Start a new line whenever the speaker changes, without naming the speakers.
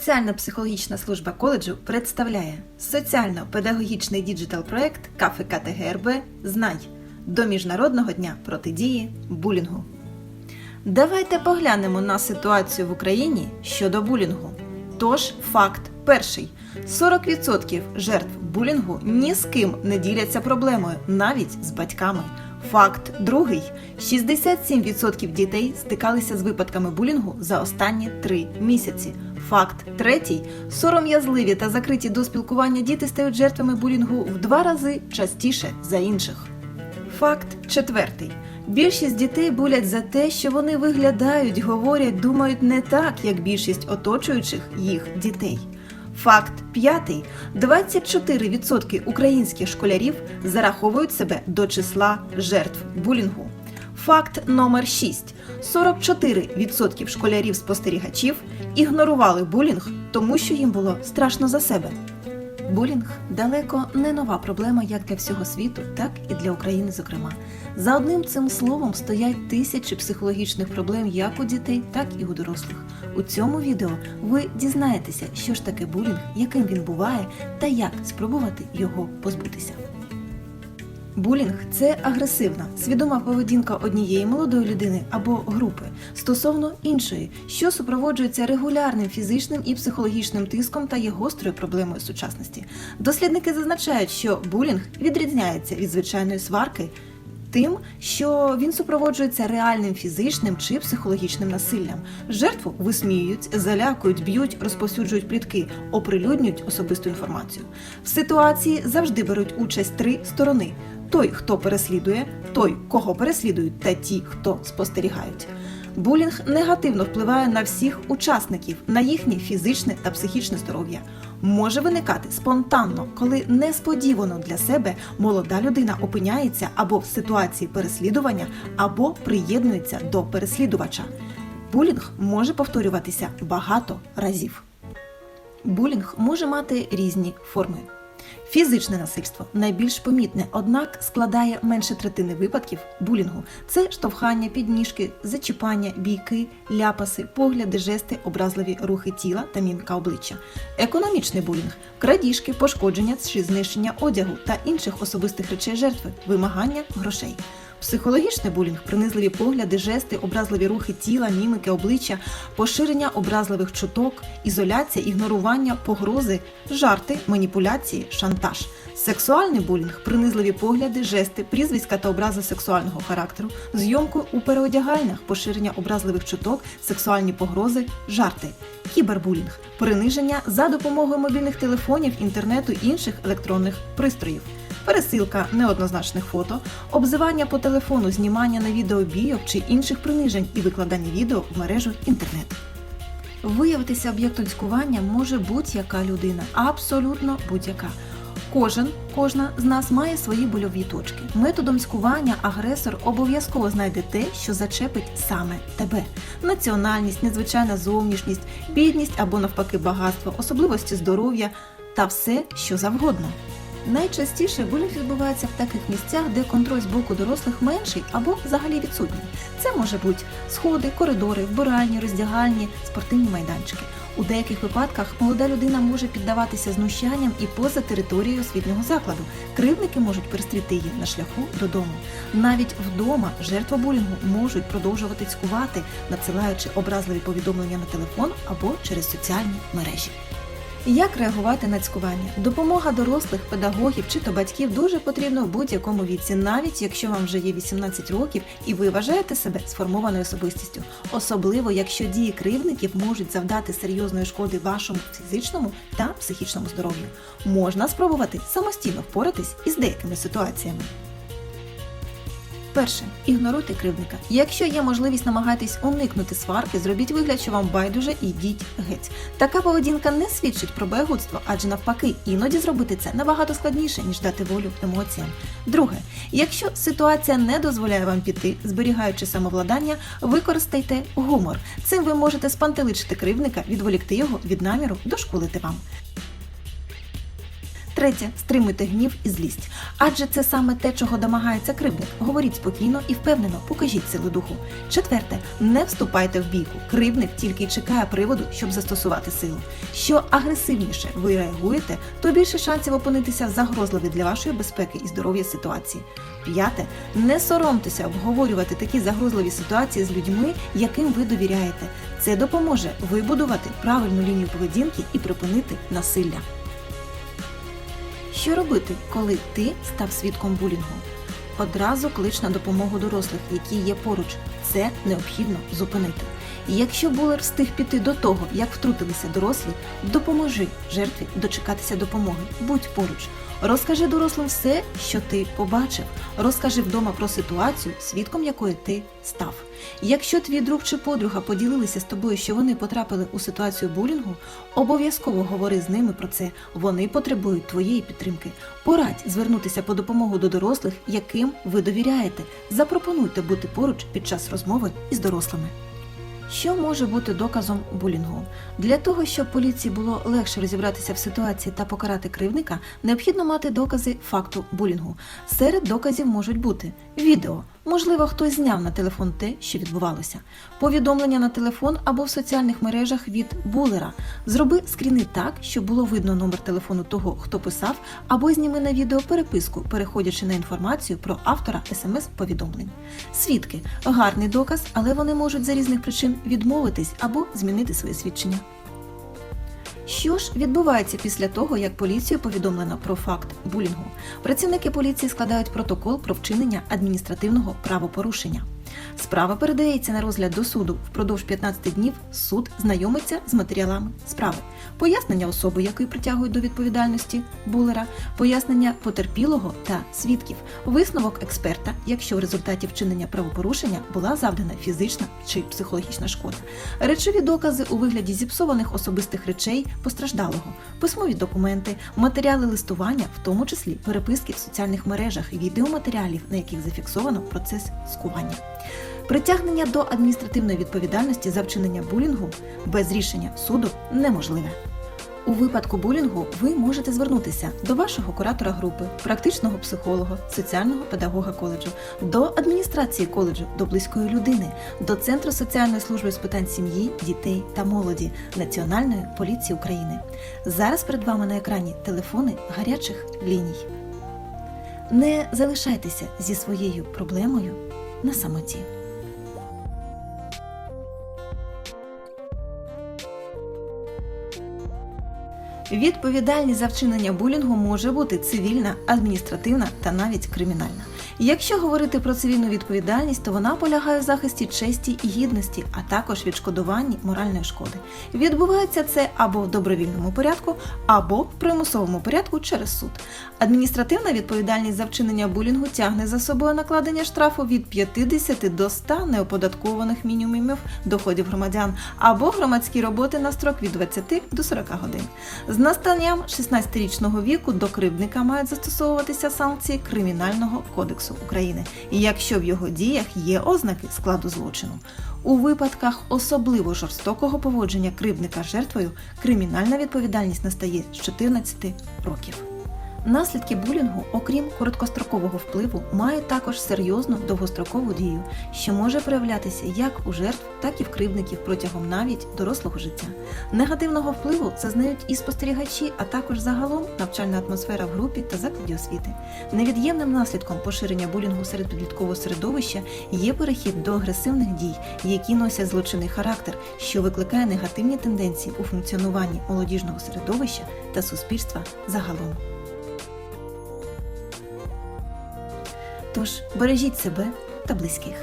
Соціально-психологічна служба коледжу представляє соціально-педагогічний діджитал-проект Кафе КТГРБ Знай до Міжнародного дня протидії булінгу. Давайте поглянемо на ситуацію в Україні щодо булінгу. Тож, факт перший: 40% жертв булінгу ні з ким не діляться проблемою, навіть з батьками. Факт другий: 67% дітей стикалися з випадками булінгу за останні три місяці. Факт третій: сором'язливі та закриті до спілкування діти стають жертвами булінгу в два рази частіше за інших. Факт четвертий. Більшість дітей булять за те, що вони виглядають, говорять, думають не так, як більшість оточуючих їх дітей. Факт п'ятий: 24% українських школярів зараховують себе до числа жертв булінгу. Факт номер 6. 44% школярів-спостерігачів ігнорували булінг, тому що їм було страшно за себе. Булінг далеко не нова проблема як для всього світу, так і для України, зокрема. За одним цим словом стоять тисячі психологічних проблем як у дітей, так і у дорослих. У цьому відео ви дізнаєтеся, що ж таке булінг, яким він буває, та як спробувати його позбутися. Булінг це агресивна, свідома поведінка однієї молодої людини або групи стосовно іншої, що супроводжується регулярним фізичним і психологічним тиском та є гострою проблемою сучасності. Дослідники зазначають, що булінг відрізняється від звичайної сварки. Тим, що він супроводжується реальним фізичним чи психологічним насиллям. Жертву висміюють, залякують, б'ють, розповсюджують плітки, оприлюднюють особисту інформацію. В ситуації завжди беруть участь три сторони: той, хто переслідує, той, кого переслідують, та ті, хто спостерігають. Булінг негативно впливає на всіх учасників, на їхнє фізичне та психічне здоров'я. Може виникати спонтанно, коли несподівано для себе молода людина опиняється або в ситуації переслідування, або приєднується до переслідувача. Булінг може повторюватися багато разів. Булінг може мати різні форми. Фізичне насильство найбільш помітне, однак складає менше третини випадків булінгу. Це штовхання, підніжки, зачіпання, бійки, ляпаси, погляди, жести, образливі рухи тіла та мінка обличчя. Економічний булінг крадіжки, пошкодження чи знищення одягу та інших особистих речей жертви, вимагання грошей. Психологічний булінг, принизливі погляди, жести, образливі рухи тіла, мімики, обличчя, поширення образливих чуток, ізоляція, ігнорування, погрози, жарти, маніпуляції, шантаж. Сексуальний булінг, принизливі погляди, жести, прізвиська та образи сексуального характеру, зйомку у переодягальнях, поширення образливих чуток, сексуальні погрози, жарти. Кібербулінг приниження за допомогою мобільних телефонів, інтернету інших електронних пристроїв пересилка неоднозначних фото, обзивання по телефону, знімання на відео бійок чи інших принижень і викладання відео в мережу інтернет. Виявитися об'єктом цькування може будь-яка людина, абсолютно будь-яка. Кожен, кожна з нас має свої больові точки. Методом цькування агресор обов'язково знайде те, що зачепить саме тебе: національність, незвичайна зовнішність, бідність або навпаки багатство, особливості здоров'я та все, що завгодно. Найчастіше булінг відбувається в таких місцях, де контроль з боку дорослих менший або взагалі відсутній. Це може бути сходи, коридори, вбиральні, роздягальні, спортивні майданчики. У деяких випадках молода людина може піддаватися знущанням і поза територією освітнього закладу. Кривники можуть перестріти її на шляху додому. Навіть вдома жертва булінгу можуть продовжувати цькувати, надсилаючи образливі повідомлення на телефон або через соціальні мережі. Як реагувати на цькування? Допомога дорослих, педагогів чи то батьків дуже потрібна в будь-якому віці, навіть якщо вам вже є 18 років і ви вважаєте себе сформованою особистістю, особливо якщо дії кривдників можуть завдати серйозної шкоди вашому фізичному та психічному здоров'ю. Можна спробувати самостійно впоратись із деякими ситуаціями. Перше, ігноруйте кривдника. Якщо є можливість намагайтесь уникнути сварки, зробіть вигляд, що вам байдуже і йдіть геть. Така поведінка не свідчить про байгудство, адже навпаки, іноді зробити це набагато складніше, ніж дати волю емоціям. Друге, якщо ситуація не дозволяє вам піти, зберігаючи самовладання, використайте гумор. Цим ви можете спантеличити кривдника, відволікти його від наміру дошкулити вам. Третє, стримуйте гнів і злість. Адже це саме те, чого домагається кривдник. Говоріть спокійно і впевнено, покажіть силу духу. Четверте, не вступайте в бійку. Кривдник тільки чекає приводу, щоб застосувати силу. Що агресивніше ви реагуєте, то більше шансів опинитися в загрозливій для вашої безпеки і здоров'я ситуації. П'яте, не соромтеся обговорювати такі загрозливі ситуації з людьми, яким ви довіряєте. Це допоможе вибудувати правильну лінію поведінки і припинити насилля. Що робити, коли ти став свідком булінгу? Одразу клич на допомогу дорослих, які є поруч. Це необхідно зупинити. І якщо булер встиг піти до того, як втрутилися дорослі, допоможи жертві дочекатися допомоги. Будь поруч. Розкажи дорослим все, що ти побачив. Розкажи вдома про ситуацію, свідком якої ти став. Якщо твій друг чи подруга поділилися з тобою, що вони потрапили у ситуацію булінгу, обов'язково говори з ними про це. Вони потребують твоєї підтримки. Порадь звернутися по допомогу до дорослих, яким ви довіряєте. Запропонуйте бути поруч під час розмови із дорослими. Що може бути доказом булінгу? Для того, щоб поліції було легше розібратися в ситуації та покарати кривника, необхідно мати докази факту булінгу. Серед доказів можуть бути відео. Можливо, хтось зняв на телефон те, що відбувалося, повідомлення на телефон або в соціальних мережах від булера. Зроби скріни так, щоб було видно номер телефону того, хто писав, або зніми на відео переписку, переходячи на інформацію про автора смс-повідомлень. Свідки гарний доказ, але вони можуть за різних причин відмовитись або змінити своє свідчення. Що ж відбувається після того, як поліцію повідомлено про факт булінгу? Працівники поліції складають протокол про вчинення адміністративного правопорушення. Справа передається на розгляд до суду. Впродовж 15 днів суд знайомиться з матеріалами справи, пояснення особи, якої притягують до відповідальності булера, пояснення потерпілого та свідків, висновок експерта, якщо в результаті вчинення правопорушення була завдана фізична чи психологічна шкода, речові докази у вигляді зіпсованих особистих речей постраждалого, письмові документи, матеріали листування, в тому числі переписки в соціальних мережах, відеоматеріалів, на яких зафіксовано процес скування. Притягнення до адміністративної відповідальності за вчинення булінгу без рішення суду неможливе. У випадку булінгу ви можете звернутися до вашого куратора групи, практичного психолога, соціального педагога коледжу, до адміністрації коледжу, до близької людини, до Центру соціальної служби з питань сім'ї, дітей та молоді Національної поліції України. Зараз перед вами на екрані телефони гарячих ліній. Не залишайтеся зі своєю проблемою на самоті. Відповідальність за вчинення булінгу може бути цивільна, адміністративна та навіть кримінальна. Якщо говорити про цивільну відповідальність, то вона полягає в захисті честі і гідності, а також відшкодуванні моральної шкоди. Відбувається це або в добровільному порядку, або в примусовому порядку через суд. Адміністративна відповідальність за вчинення булінгу тягне за собою накладення штрафу від 50 до 100 неоподаткованих мінімумів доходів громадян або громадські роботи на строк від 20 до 40 годин. З настанням 16-річного віку до кривдника мають застосовуватися санкції Кримінального кодексу України, якщо в його діях є ознаки складу злочину. У випадках особливо жорстокого поводження кривдника жертвою кримінальна відповідальність настає з 14 років. Наслідки булінгу, окрім короткострокового впливу, мають також серйозну довгострокову дію, що може проявлятися як у жертв, так і в кривдників протягом навіть дорослого життя. Негативного впливу зазнають і спостерігачі, а також загалом навчальна атмосфера в групі та закладі освіти. Невід'ємним наслідком поширення булінгу серед підліткового середовища є перехід до агресивних дій, які носять злочинний характер, що викликає негативні тенденції у функціонуванні молодіжного середовища та суспільства загалом. Тож бережіть себе та близьких.